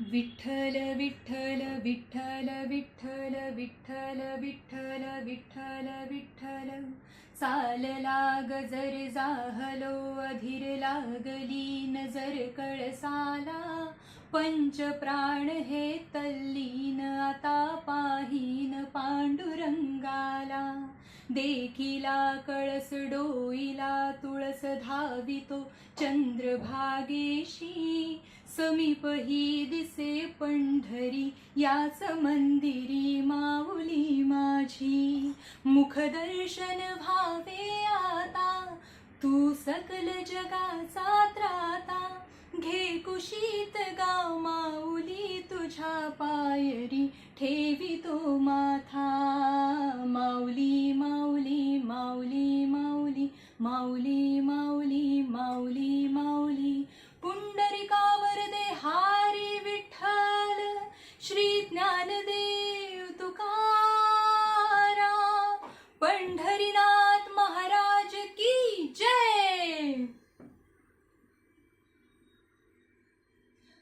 विठ्ठल विठ्ठल विठ्ठल विठ्ठल विठ्ठल विठ्ठल विठ्ठल विठ्ठल. चाल लाग जर जाहलो अधीर लागली नजर कळसाला. पंच प्राण हे तल्लीन आता पाहीन पांडुरंगाला. देखिला कळस डोईला तुळस धावितो चंद्रभागेशी. समीप ही दिसे पंढरी याच मंदिरी माऊली माझी. मुखदर्शन व्हावे आता तू सकल जगाचा त्राता. घे कुशीत गाव माऊली तुझ्या पायरी ठेवी तो माथा. माऊली माऊली माऊली माऊली माऊली माऊली